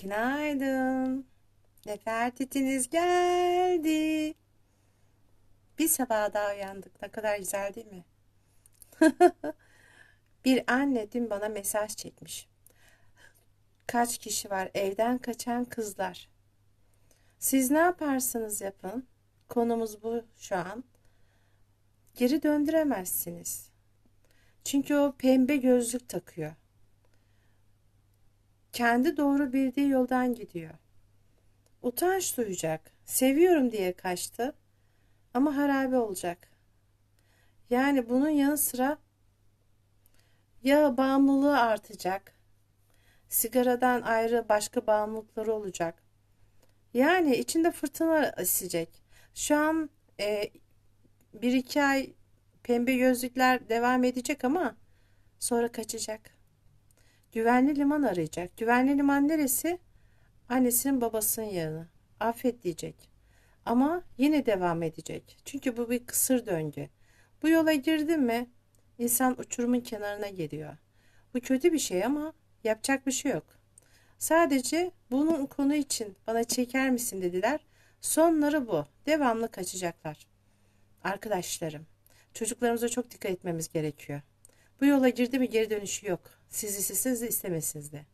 Günaydın. Nefertiti'niz geldi. Bir sabah daha uyandık. Ne kadar güzel değil mi? Bir anne dün bana mesaj çekmiş. Kaç kişi var evden kaçan kızlar? Siz ne yaparsınız yapın? Konumuz bu şu an. Geri döndüremezsiniz. Çünkü o pembe gözlük takıyor. Kendi doğru bildiği yoldan gidiyor. Utanç duyacak. Seviyorum diye kaçtı. Ama harabe olacak. Yani bunun yanı sıra ya bağımlılığı artacak. Sigaradan ayrı başka bağımlılıkları olacak. Yani içinde fırtına esecek. Şu an e, bir iki ay pembe gözlükler devam edecek ama sonra kaçacak. Güvenli liman arayacak. Güvenli liman neresi? Annesinin babasının yanı. Affet diyecek. Ama yine devam edecek. Çünkü bu bir kısır döngü. Bu yola girdin mi insan uçurumun kenarına geliyor. Bu kötü bir şey ama yapacak bir şey yok. Sadece bunun konu için bana çeker misin dediler. Sonları bu. Devamlı kaçacaklar. Arkadaşlarım, çocuklarımıza çok dikkat etmemiz gerekiyor. Bu yola girdi mi geri dönüşü yok. Siz isteseniz de istemeseniz de.